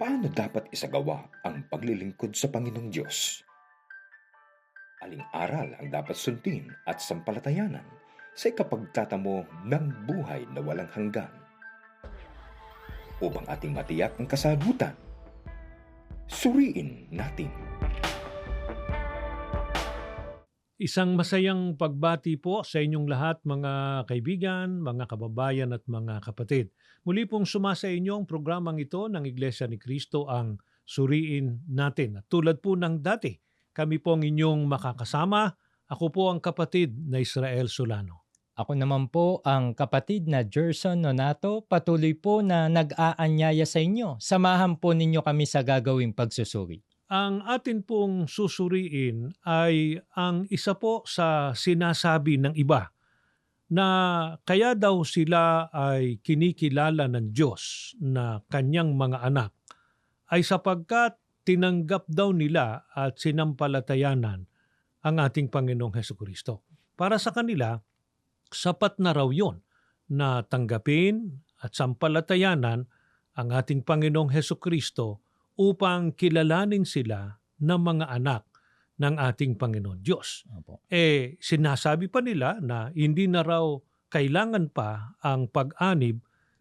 Paano dapat isagawa ang paglilingkod sa Panginoong Diyos? Aling aral ang dapat sundin at sampalatayanan sa ikapagtatamo ng buhay na walang hanggan? Upang ating matiyak ang kasagutan, suriin natin. Isang masayang pagbati po sa inyong lahat mga kaibigan, mga kababayan at mga kapatid. Muli pong sumasa inyo ang programang ito ng Iglesia ni Cristo ang Suriin Natin. At tulad po ng dati, kami po ang inyong makakasama. Ako po ang kapatid na Israel Solano. Ako naman po ang kapatid na Gerson Nonato, patuloy po na nag-aanyaya sa inyo. Samahan po ninyo kami sa gagawing pagsusuri. Ang atin pong susuriin ay ang isa po sa sinasabi ng iba na kaya daw sila ay kinikilala ng Diyos na kanyang mga anak ay sapagkat tinanggap daw nila at sinampalatayanan ang ating Panginoong Heso Kristo. Para sa kanila, sapat na raw yon na tanggapin at sampalatayanan ang ating Panginoong Heso Kristo upang kilalanin sila ng mga anak ng ating Panginoon Diyos. Opo. Eh, sinasabi pa nila na hindi na raw kailangan pa ang pag-anib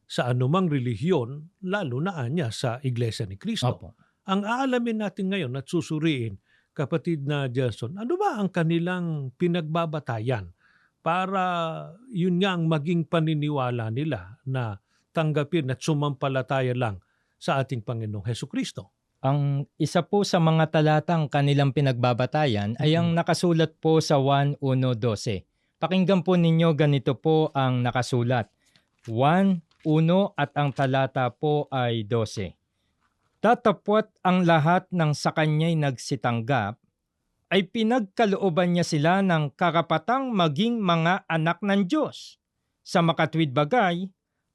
sa anumang relihiyon, lalo na anya sa Iglesia ni Kristo. Opo. Ang aalamin natin ngayon at susuriin, kapatid na Jason, ano ba ang kanilang pinagbabatayan para yun nga ang maging paniniwala nila na tanggapin at sumampalataya lang sa ating Panginoong Heso Kristo. Ang isa po sa mga talatang kanilang pinagbabatayan ay ang Mhm. nakasulat po sa 1.1.12. Pakinggan po ninyo ganito po ang nakasulat. 1.1 at ang talata po ay 12. Tatapwat ang lahat ng sa kanya'y nagsitanggap ay pinagkalooban niya sila ng karapatang maging mga anak ng Diyos. Sa makatwid bagay,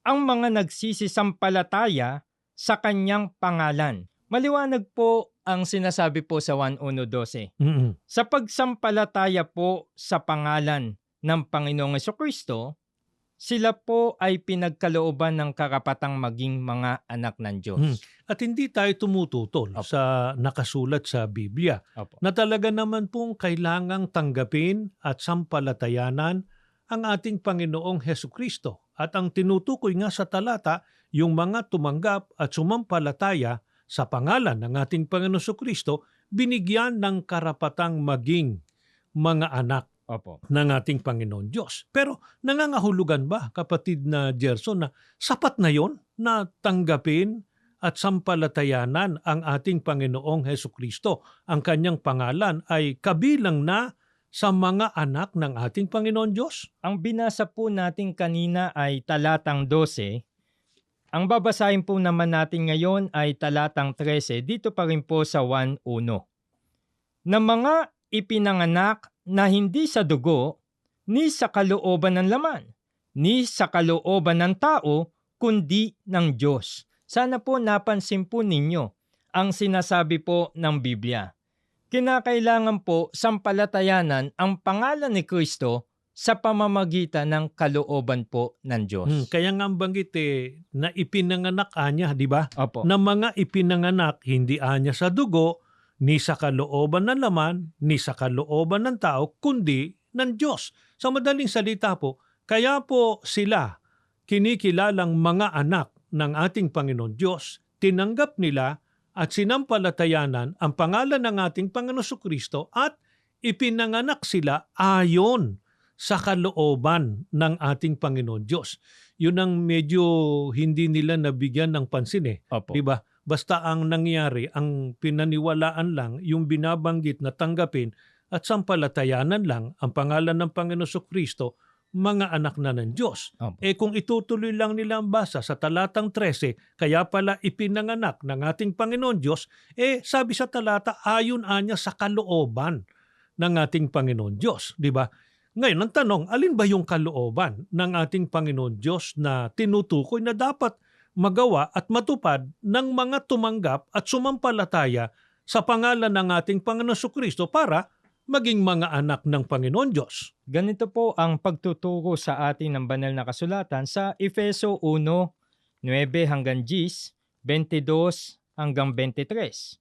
ang mga nagsisisampalataya sa kanyang pangalan. Maliwanag po ang sinasabi po sa 1.1.12. Mm-mm. Sa pagsampalataya po sa pangalan ng Panginoong Kristo, sila po ay pinagkalooban ng karapatang maging mga anak ng Diyos. Hmm. At hindi tayo tumututol Opo. sa nakasulat sa Biblia Opo. na talaga naman pong kailangang tanggapin at sampalatayanan ang ating Panginoong Heso Kristo. At ang tinutukoy nga sa talata, yung mga tumanggap at sumampalataya sa pangalan ng ating Panginoong Heso Kristo, binigyan ng karapatang maging mga anak Opo. ng ating Panginoon Diyos. Pero nangangahulugan ba, kapatid na Gerson, na sapat na yon na tanggapin at sampalatayanan ang ating Panginoong Heso Kristo? Ang kanyang pangalan ay kabilang na sa mga anak ng ating Panginoon Diyos? Ang binasa po natin kanina ay talatang 12. Ang babasahin po naman natin ngayon ay talatang 13. Dito pa rin po sa 1.1. Na mga ipinanganak na hindi sa dugo, ni sa kalooban ng laman, ni sa kalooban ng tao, kundi ng Diyos. Sana po napansin po ninyo ang sinasabi po ng Biblia. Kinakailangan po sampalatayanan ang pangalan ni Kristo sa pamamagitan ng kalooban po ng Diyos. Hmm, kaya nga ang banggit eh, na ipinanganak anya, di ba? Opo. Na mga ipinanganak hindi anya sa dugo, ni sa kalooban ng laman, ni sa kalooban ng tao, kundi ng Diyos. Sa madaling salita po, kaya po sila kinikilalang mga anak ng ating Panginoon Diyos, tinanggap nila at sinampalatayanan ang pangalan ng ating Panginoon Kristo at ipinanganak sila ayon sa kalooban ng ating Panginoon Diyos. Yun ang medyo hindi nila nabigyan ng pansin eh. Opo. Di ba? Basta ang nangyari, ang pinaniwalaan lang, yung binabanggit na tanggapin at sampalatayanan lang ang pangalan ng Panginoon Kristo, mga anak na ng Diyos. Opo. Eh kung itutuloy lang nila ang basa sa talatang 13, kaya pala ipinanganak ng ating Panginoon Diyos, eh sabi sa talata, ayon anya sa kalooban ng ating Panginoon Diyos. Di ba? Ngayon, ang tanong, alin ba yung kalooban ng ating Panginoon Diyos na tinutukoy na dapat magawa at matupad ng mga tumanggap at sumampalataya sa pangalan ng ating Panginoon Kristo para maging mga anak ng Panginoon Diyos. Ganito po ang pagtuturo sa atin ng banal na kasulatan sa Efeso 1, 9 hanggang 10, 22 hanggang 23.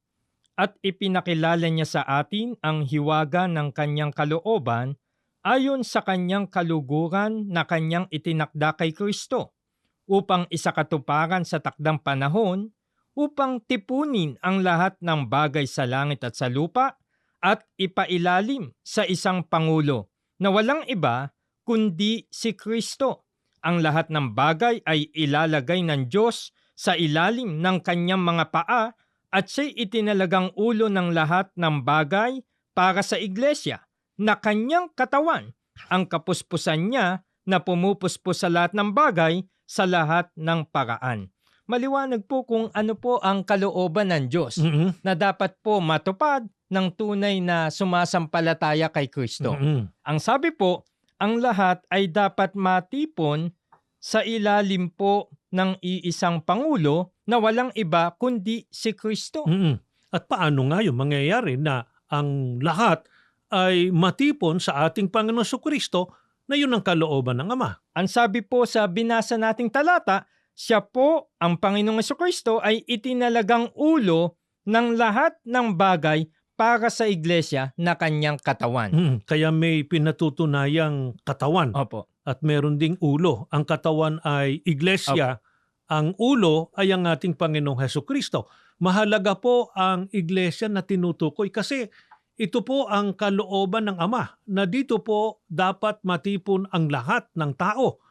At ipinakilala niya sa atin ang hiwaga ng kanyang kalooban ayon sa kanyang kaluguran na kanyang itinakda kay Kristo upang isakatuparan sa takdang panahon upang tipunin ang lahat ng bagay sa langit at sa lupa at ipailalim sa isang pangulo na walang iba kundi si Kristo. Ang lahat ng bagay ay ilalagay ng Diyos sa ilalim ng kanyang mga paa at siya'y itinalagang ulo ng lahat ng bagay para sa iglesia na kanyang katawan, ang kapuspusan niya na pumupuspos sa lahat ng bagay sa lahat ng paraan. Maliwanag po kung ano po ang kalooban ng Diyos Mm-mm. na dapat po matupad ng tunay na sumasampalataya kay Kristo. Mm-mm. Ang sabi po, ang lahat ay dapat matipon sa ilalim po ng iisang pangulo na walang iba kundi si Kristo. Mm-mm. At paano nga yung mangyayari na ang lahat ay matipon sa ating Panginoon Kristo na yun ang kalooban ng Ama. Ang sabi po sa binasa nating talata, siya po, ang Panginoong Kristo ay itinalagang ulo ng lahat ng bagay para sa iglesia na kanyang katawan. Mm, Kaya may pinatutunayang katawan Opo. at meron ding ulo. Ang katawan ay iglesia, ang ulo ay ang ating Panginoong Heso Kristo. Mahalaga po ang iglesia na tinutukoy kasi ito po ang kalooban ng Ama na dito po dapat matipon ang lahat ng tao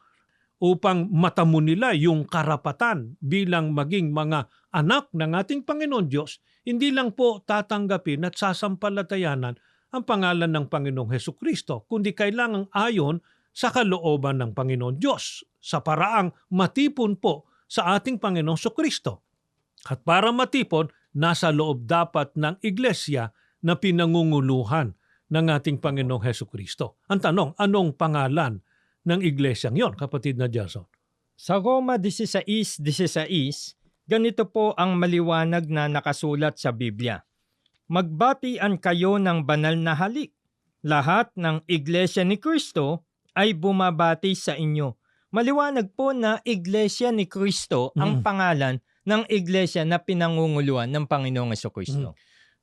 upang matamo nila yung karapatan bilang maging mga anak ng ating Panginoon Diyos, hindi lang po tatanggapin at sasampalatayanan ang pangalan ng Panginoong Heso Kristo, kundi kailangang ayon sa kalooban ng Panginoon Diyos sa paraang matipon po sa ating Panginoong Kristo. At para matipon, nasa loob dapat ng iglesia na pinangunguluhan ng ating Panginoong Heso Kristo. Ang tanong, anong pangalan ng iglesyang yon, kapatid na Jason? Sa Roma 16.16, ganito po ang maliwanag na nakasulat sa Biblia. Magbatian kayo ng banal na halik. Lahat ng iglesia ni Kristo ay bumabati sa inyo. Maliwanag po na iglesia ni Kristo ang Mm. pangalan ng iglesia na pinangunguluan ng Panginoong Kristo.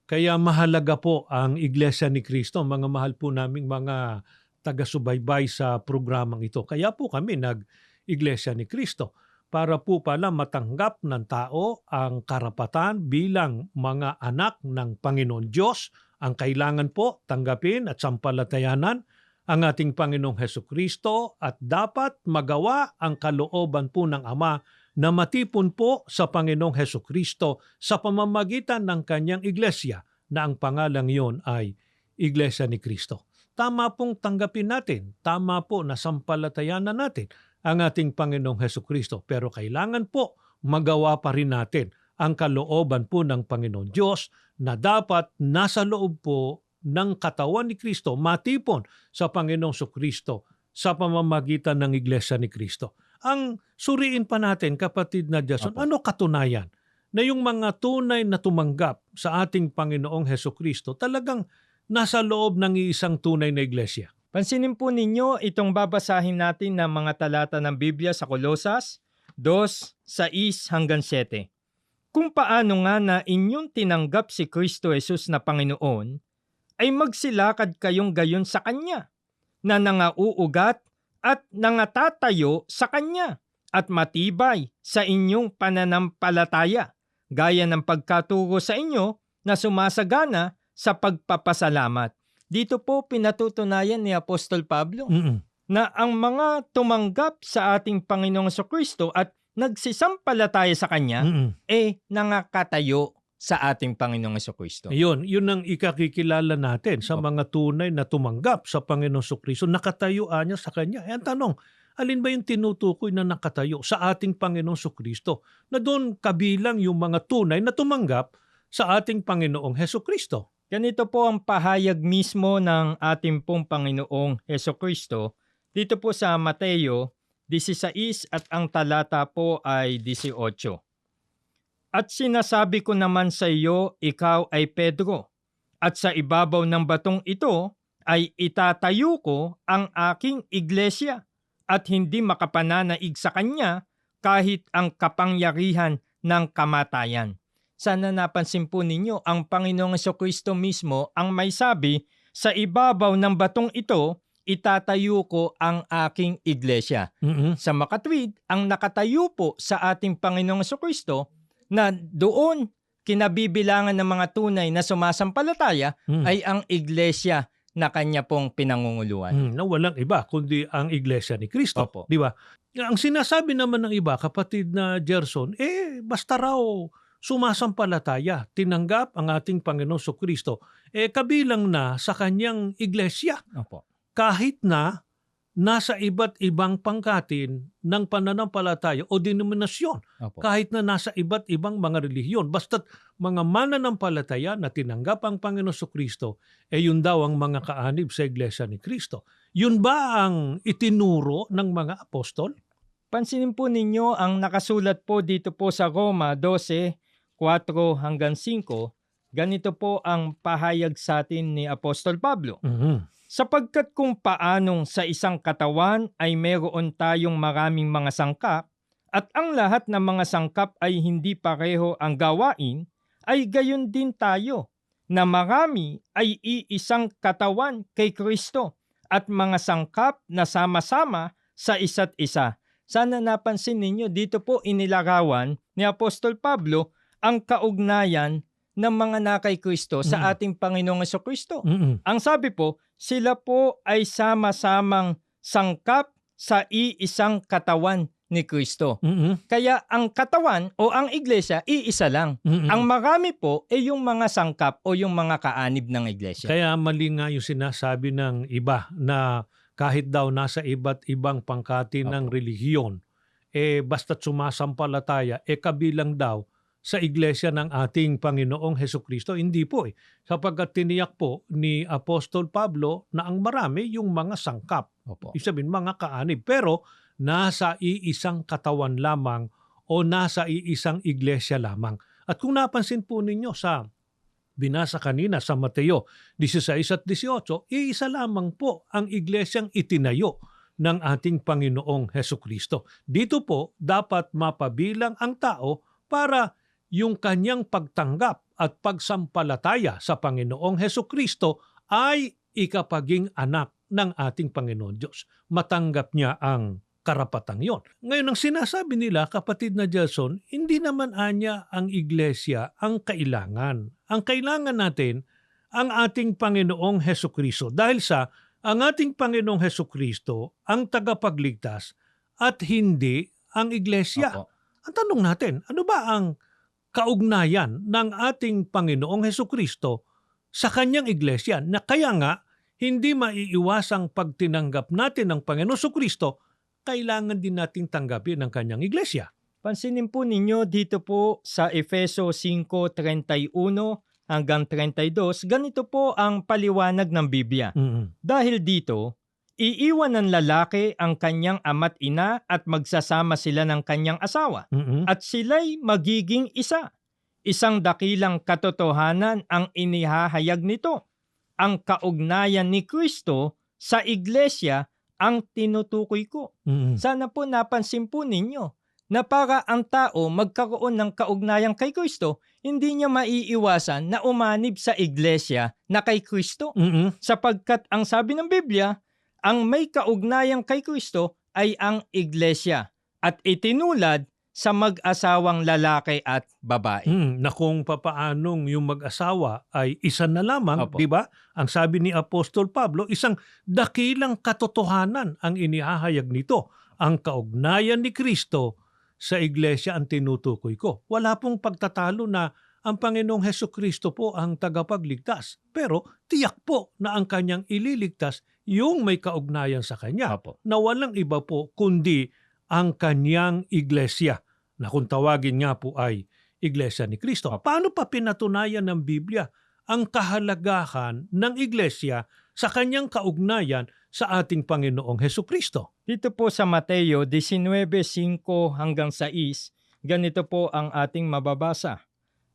Kaya mahalaga po ang Iglesia ni Kristo, mga mahal po naming mga taga-subaybay sa programang ito. Kaya po kami nag-Iglesia ni Kristo para po pala matanggap ng tao ang karapatan bilang mga anak ng Panginoon Diyos. Ang kailangan po tanggapin at sampalatayanan ang ating Panginoong Heso Kristo at dapat magawa ang kalooban po ng Ama na matipon po sa Panginoong Heso Kristo sa pamamagitan ng kanyang iglesia na ang pangalang yon ay Iglesia ni Kristo. Tama pong tanggapin natin, tama po na sampalatayanan natin ang ating Panginoong Heso Kristo. Pero kailangan po magawa pa rin natin ang kalooban po ng Panginoon Diyos na dapat nasa loob po ng katawan ni Kristo matipon sa Panginoong Kristo sa pamamagitan ng Iglesia ni Kristo ang suriin pa natin, kapatid na Jason, Apo. ano katunayan na yung mga tunay na tumanggap sa ating Panginoong Heso Kristo talagang nasa loob ng isang tunay na iglesia. Pansinin po ninyo itong babasahin natin ng mga talata ng Biblia sa Kolosas 2, 6 hanggang 7. Kung paano nga na inyong tinanggap si Kristo Jesus na Panginoon, ay magsilakad kayong gayon sa Kanya, na nangauugat at nangatatayo sa Kanya, at matibay sa inyong pananampalataya, gaya ng pagkaturo sa inyo na sumasagana sa pagpapasalamat. Dito po pinatutunayan ni Apostol Pablo Mm-mm. na ang mga tumanggap sa ating Panginoong Kristo at nagsisampalataya sa Kanya, Mm-mm. eh nangakatayo sa ating Panginoong Kristo. Yun, yun ang ikakikilala natin sa mga tunay na tumanggap sa Panginoong Kristo. Nakatayuan niya sa Kanya. Eh, ang tanong, alin ba yung tinutukoy na nakatayo sa ating Panginoong Kristo? Na doon kabilang yung mga tunay na tumanggap sa ating Panginoong Heso Kristo. Ganito po ang pahayag mismo ng ating pong Panginoong Heso Kristo dito po sa Mateo 16 at ang talata po ay 18. At sinasabi ko naman sa iyo, ikaw ay Pedro, at sa ibabaw ng batong ito ay itatayo ko ang aking iglesia at hindi makapananaig sa kanya kahit ang kapangyarihan ng kamatayan. Sana napansin po ninyo, ang Panginoong Kristo mismo ang may sabi, sa ibabaw ng batong ito, itatayo ko ang aking iglesia. Mhm. Sa makatwid, ang nakatayo po sa ating Panginoong Kristo na doon kinabibilangan ng mga tunay na sumasampalataya Mm. ay ang iglesia na kanya pong pinangunguluan. Mm, na walang iba kundi ang iglesia ni Kristo. Opo. Di ba? Ang sinasabi naman ng iba, kapatid na Gerson, eh basta raw sumasampalataya, tinanggap ang ating Panginoon so Kristo, eh kabilang na sa kanyang iglesia. Opo. Kahit na nasa iba't ibang pangkatin ng pananampalataya o denominasyon, Opo. kahit na nasa iba't ibang mga relihiyon, basta't mga mananampalataya na tinanggap ang Panginoon Kristo, eh yun daw ang mga kaanib sa iglesia ni Kristo. Yun ba ang itinuro ng mga apostol? Pansinin po ninyo ang nakasulat po dito po sa Roma 12, 4 hanggang 5. Ganito po ang pahayag sa atin ni Apostol Pablo. Mhm. Sapagkat kung paanong sa isang katawan ay meron tayong maraming mga sangkap at ang lahat ng mga sangkap ay hindi pareho ang gawain, ay gayon din tayo na marami ay iisang katawan kay Kristo at mga sangkap na sama-sama sa isa't isa. Sana napansin ninyo dito po inilarawan ni Apostol Pablo ang kaugnayan ng mga nakay Kristo sa Mm. ating Panginoong Kristo. Mhm. Ang sabi po, sila po ay sama-samang sangkap sa iisang katawan ni Kristo. Mhm. Kaya ang katawan o ang iglesia, iisa lang. Mhm. Ang marami po ay yung mga sangkap o yung mga kaanib ng iglesia. Kaya mali nga yung sinasabi ng iba na kahit daw nasa iba't ibang pangkati ng Opo. relihiyon, eh basta't sumasampalataya, eh kabilang daw sa iglesia ng ating Panginoong Heso Kristo. Hindi po eh. Sapagkat tiniyak po ni Apostol Pablo na ang marami yung mga sangkap. Opo. Ibig sabihin, mga kaanib. Pero nasa iisang katawan lamang o nasa iisang iglesia lamang. At kung napansin po ninyo sa binasa kanina sa Mateo 16 at 18, iisa lamang po ang iglesyang itinayo ng ating Panginoong Heso Kristo. Dito po dapat mapabilang ang tao para yung kanyang pagtanggap at pagsampalataya sa Panginoong Heso Kristo ay ikapaging anak ng ating Panginoon Diyos. Matanggap niya ang karapatang yon. Ngayon, ang sinasabi nila, kapatid na Jason, hindi naman anya ang iglesia ang kailangan. Ang kailangan natin, ang ating Panginoong Heso Kristo. Dahil sa ang ating Panginoong Heso Kristo ang tagapagligtas at hindi ang iglesia. Opo. Ang tanong natin, ano ba ang kaugnayan ng ating Panginoong Heso Kristo sa kanyang iglesia na kaya nga hindi maiiwasang pagtinanggap natin ng Panginoon Heso Kristo, kailangan din nating tanggapin ang kanyang iglesia. Pansinin po ninyo dito po sa Efeso 5.31 hanggang 32, ganito po ang paliwanag ng Biblia. Dahil dito, iiwan ng lalaki ang kanyang ama't ina at magsasama sila ng kanyang asawa Mm-mm. at sila'y magiging isa. Isang dakilang katotohanan ang inihahayag nito. Ang kaugnayan ni Kristo sa iglesia ang tinutukoy ko. Mm-mm. Sana po napansin po ninyo na para ang tao magkaroon ng kaugnayan kay Kristo, hindi niya maiiwasan na umanib sa iglesia na kay Kristo. Mm-mm. Sapagkat ang sabi ng Biblia, ang may kaugnayan kay Kristo ay ang iglesia at itinulad sa mag-asawang lalaki at babae. Mm, na kung papaanong yung mag-asawa ay isa na lamang, di ba? Ang sabi ni Apostol Pablo, isang dakilang katotohanan ang inihahayag nito. Ang kaugnayan ni Kristo sa iglesia ang tinutukoy ko. Wala pong pagtatalo na ang Panginoong Heso Kristo po ang tagapagligtas. Pero tiyak po na ang kanyang ililigtas yung may kaugnayan sa kanya Opo. na walang iba po kundi ang kanyang iglesia na kung tawagin nga po ay Iglesia ni Kristo. Paano pa pinatunayan ng Biblia ang kahalagahan ng iglesia sa kanyang kaugnayan sa ating Panginoong Heso Kristo? Dito po sa Mateo 19:5 hanggang 6, ganito po ang ating mababasa.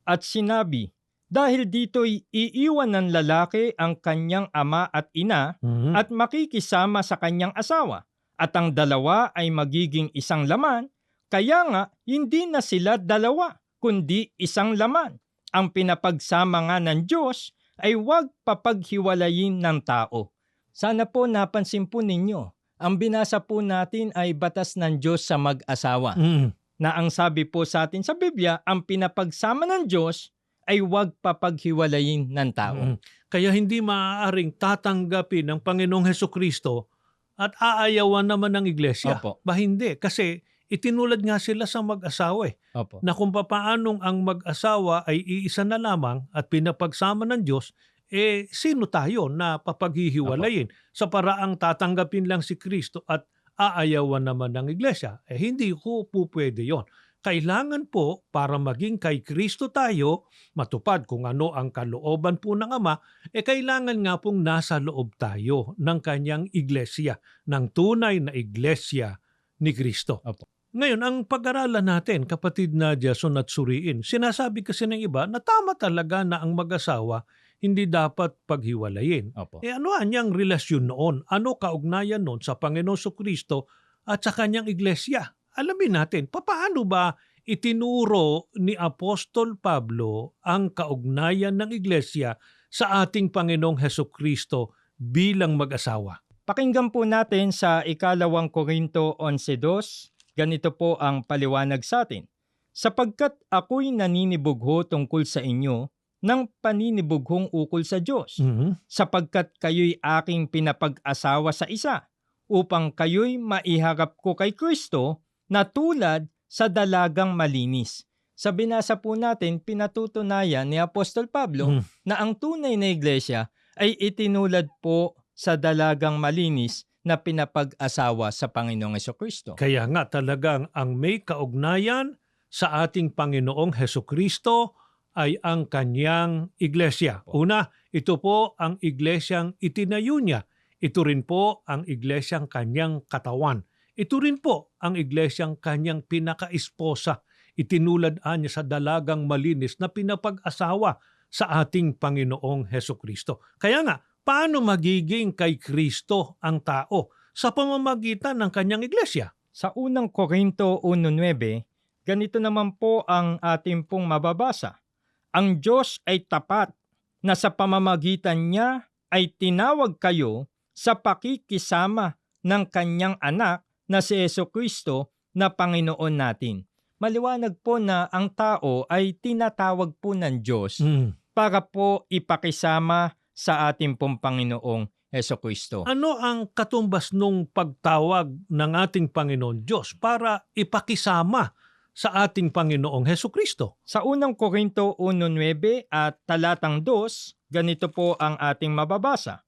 At sinabi, dahil dito'y iiwan ng lalaki ang kanyang ama at ina Mhm. at makikisama sa kanyang asawa, at ang dalawa ay magiging isang laman, kaya nga hindi na sila dalawa, kundi isang laman. Ang pinapagsama nga ng Diyos ay huwag papaghiwalayin ng tao. Sana po napansin po ninyo, ang binasa po natin ay batas ng Diyos sa mag-asawa. Mm. Na ang sabi po sa atin sa Biblia, ang pinapagsama ng Diyos ay huwag papaghiwalayin ng tao. Mm. Kaya hindi maaaring tatanggapin ng Panginoong Heso Kristo at aayawan naman ng iglesia. Opo. Ba hindi? Kasi itinulad nga sila sa mag-asawa eh. Opo. Na kung papaanong ang mag-asawa ay iisa na lamang at pinapagsama ng Diyos, eh sino tayo na papaghihiwalayin sa paraang tatanggapin lang si Kristo at aayawan naman ng iglesia? Eh hindi ko po pwede yon. Kailangan po para maging kay Kristo tayo, matupad kung ano ang kalooban po ng Ama, eh kailangan nga pong nasa loob tayo ng kanyang iglesia, ng tunay na iglesia ni Kristo. Opo. Ngayon, ang pag-aralan natin, kapatid na Jason at Suriin, sinasabi kasi ng iba na tama talaga na ang mag-asawa hindi dapat paghiwalayin. Opo. Eh ano anyang relasyon noon? Ano kaugnayan noon sa Panginoon sa Kristo at sa kanyang iglesia? Alamin natin, papaano ba itinuro ni Apostol Pablo ang kaugnayan ng iglesia sa ating Panginoong Heso Kristo bilang mag-asawa? Pakinggan po natin sa ikalawang Korinto 11.2, ganito po ang paliwanag sa atin. Sapagkat ako'y naninibugho tungkol sa inyo ng paninibughong ukol sa Diyos, Mhm. sapagkat kayo'y aking pinapag-asawa sa isa, upang kayo'y maiharap ko kay Kristo na tulad sa dalagang malinis. Sa binasa po natin, pinatutunayan ni Apostol Pablo Mhm. na ang tunay na iglesia ay itinulad po sa dalagang malinis na pinapag-asawa sa Panginoong Kristo. Kaya nga talagang ang may kaugnayan sa ating Panginoong Heso Kristo ay ang kanyang iglesia. Una, ito po ang iglesyang itinayo niya. Ito rin po ang iglesyang kanyang katawan. Ito rin po ang iglesyang kanyang pinaka-esposa. Itinulad niya sa dalagang malinis na pinapag-asawa sa ating Panginoong Heso Kristo. Kaya nga, paano magiging kay Kristo ang tao sa pamamagitan ng kanyang iglesia? Sa unang Korinto 1.9, ganito naman po ang ating pong mababasa. Ang Diyos ay tapat na sa pamamagitan niya ay tinawag kayo sa pakikisama ng kanyang anak na si Yeso Kristo na Panginoon natin. Maliwanag po na ang tao ay tinatawag po ng Diyos Mm. para po ipakisama sa ating pong Panginoong Yeso Kristo. Ano ang katumbas nung pagtawag ng ating Panginoon Diyos para ipakisama sa ating Panginoong Heso Kristo? Sa unang Korinto 1.9 at talatang 2, ganito po ang ating mababasa.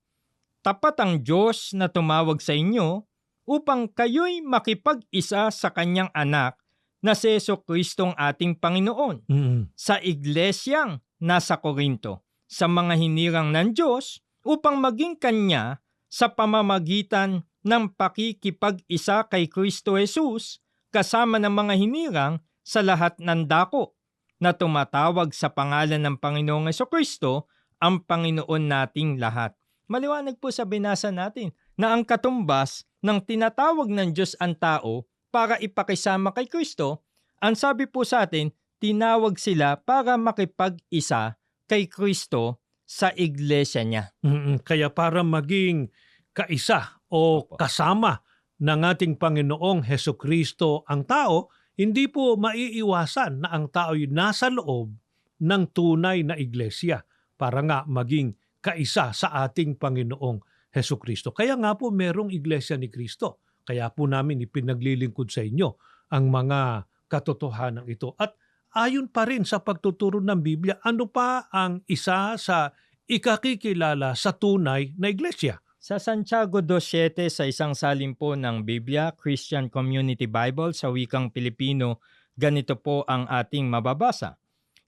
Tapat ang Diyos na tumawag sa inyo upang kayo'y makipag-isa sa kanyang anak na si Yeso Kristong ating Panginoon Mm. sa iglesyang nasa Korinto sa mga hinirang ng Diyos upang maging kanya sa pamamagitan ng pakikipag-isa kay Kristo Jesus kasama ng mga hinirang sa lahat ng dako na tumatawag sa pangalan ng Panginoong Kristo ang Panginoon nating lahat. Maliwanag po sa binasa natin na ang katumbas ng tinatawag ng Diyos ang tao para ipakisama kay Kristo, ang sabi po sa atin, tinawag sila para makipag-isa kay Kristo sa iglesia niya. Kaya para maging kaisa o kasama ng ating Panginoong Heso Kristo ang tao, hindi po maiiwasan na ang tao'y nasa loob ng tunay na iglesia para nga maging kaisa sa ating Panginoong Heso Kristo. Kaya nga po merong iglesia ni Kristo. Kaya po namin ipinaglilingkod sa inyo ang mga katotohanan ito. At ayon pa rin sa pagtuturo ng Biblia, ano pa ang isa sa ikakikilala sa tunay na iglesia? Sa Santiago 2.7 sa isang salim po ng Biblia, Christian Community Bible sa wikang Pilipino, ganito po ang ating mababasa.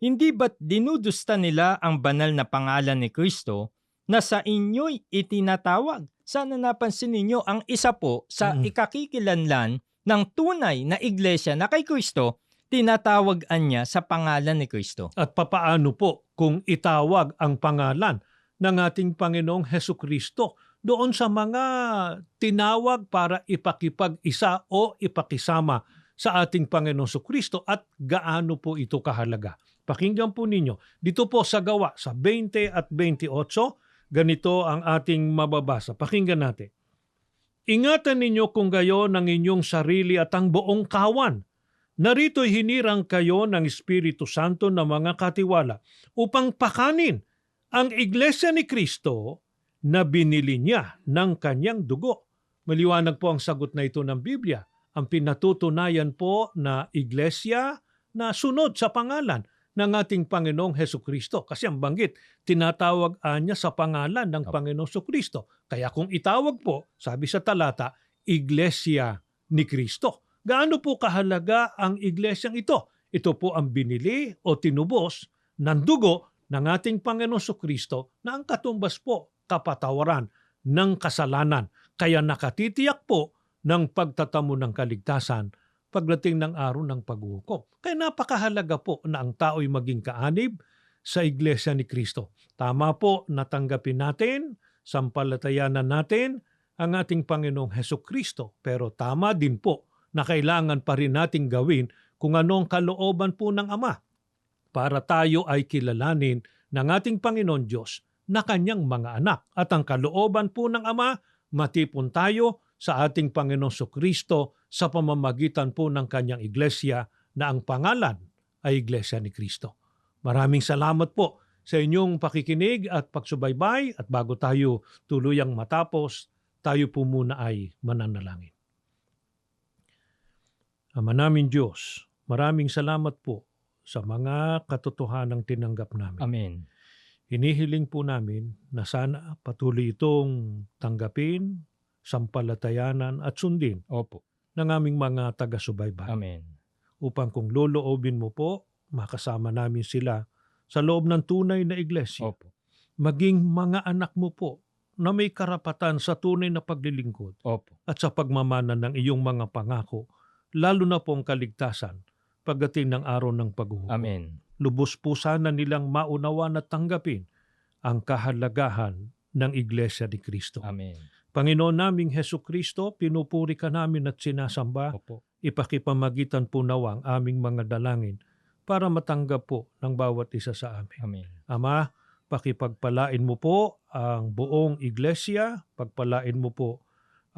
Hindi ba't dinudusta nila ang banal na pangalan ni Kristo na sa inyo'y itinatawag? Sana napansin ninyo ang isa po sa Mm. ikakikilanlan ng tunay na iglesia na kay Kristo, tinatawagan niya sa pangalan ni Kristo. At papaano po kung itawag ang pangalan ng ating Panginoong Heso Kristo doon sa mga tinawag para ipakipag-isa o ipakisama sa ating Panginoon Kristo at gaano po ito kahalaga. Pakinggan po ninyo. Dito po sa gawa sa 20 at 28, ganito ang ating mababasa. Pakinggan natin. Ingatan ninyo kung gayon ang inyong sarili at ang buong kawan. Narito'y hinirang kayo ng Espiritu Santo na mga katiwala upang pakanin ang Iglesia ni Kristo na binili niya ng kanyang dugo. Maliwanag po ang sagot na ito ng Biblia. Ang pinatutunayan po na Iglesia na sunod sa pangalan ng ating Panginoong Heso Kristo. Kasi ang banggit, tinatawag niya sa pangalan ng. Panginoong Heso Kristo. Kaya kung itawag po, sabi sa talata, Iglesia ni Kristo. Gaano po kahalaga ang iglesyang ito? Ito po ang binili o tinubos ng dugo ng ating Panginoong Kristo na ang katumbas po kapatawaran ng kasalanan. Kaya nakatitiyak po ng pagtatamo ng kaligtasan pagdating ng araw ng paghuhukom. Kaya napakahalaga po na ang tao'y maging kaanib sa Iglesia ni Kristo. Tama po natanggapin natin, sampalatayanan natin ang ating Panginoong Heso Kristo. Pero tama din po na kailangan pa rin nating gawin kung anong kalooban po ng Ama para tayo ay kilalanin ng ating Panginoon Diyos na kanyang mga anak. At ang kalooban po ng Ama, matipon tayo sa ating Panginoon Kristo sa pamamagitan po ng kanyang iglesia na ang pangalan ay Iglesia ni Kristo. Maraming salamat po sa inyong pakikinig at pagsubaybay at bago tayo tuluyang matapos, tayo po muna ay mananalangin. Ama namin Diyos, maraming salamat po sa mga katotohanang tinanggap namin. Amen. Hinihiling po namin na sana patuloy itong tanggapin, sampalatayanan at sundin Opo. ng aming mga taga-subaybay. Amen. Upang kung loloobin mo po, makasama namin sila sa loob ng tunay na iglesia. Opo. Maging mga anak mo po na may karapatan sa tunay na paglilingkod Opo. at sa pagmamana ng iyong mga pangako, lalo na po ang kaligtasan pagdating ng araw ng paghuhukom. Amen. Lubos po sana nilang maunawan at tanggapin ang kahalagahan ng Iglesia ni Kristo. Amen. Panginoon naming Heso Kristo, pinupuri ka namin at sinasamba, Opo. ipakipamagitan po nawa ang aming mga dalangin para matanggap po ng bawat isa sa amin. Amen. Ama, pakipagpalain mo po ang buong iglesia, pagpalain mo po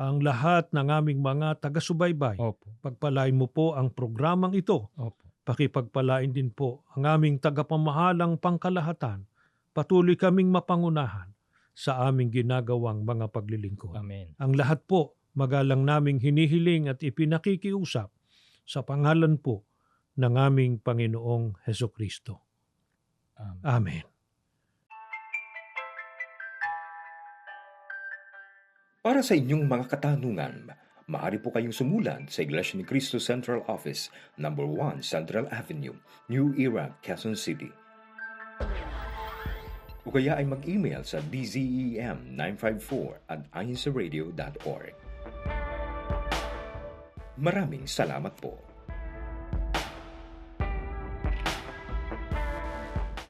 ang lahat ng aming mga taga-subaybay. Opo. Pagpalain mo po ang programang ito Opo. Pakipagpalain din po ang aming tagapamahalang pangkalahatan. Patuloy kaming mapangunahan sa aming ginagawang mga paglilingkod. Amen. Ang lahat po magalang naming hinihiling at ipinakikiusap sa pangalan po ng aming Panginoong Heso Kristo. Amen. Amen. Para sa inyong mga katanungan, maaari po kayong sumulat sa Iglesia ni Cristo Central Office, Number 1 Central Avenue, New Era, Quezon City. O kaya ay mag-email sa E dzem954 at ayensaradio.org. Maraming salamat po.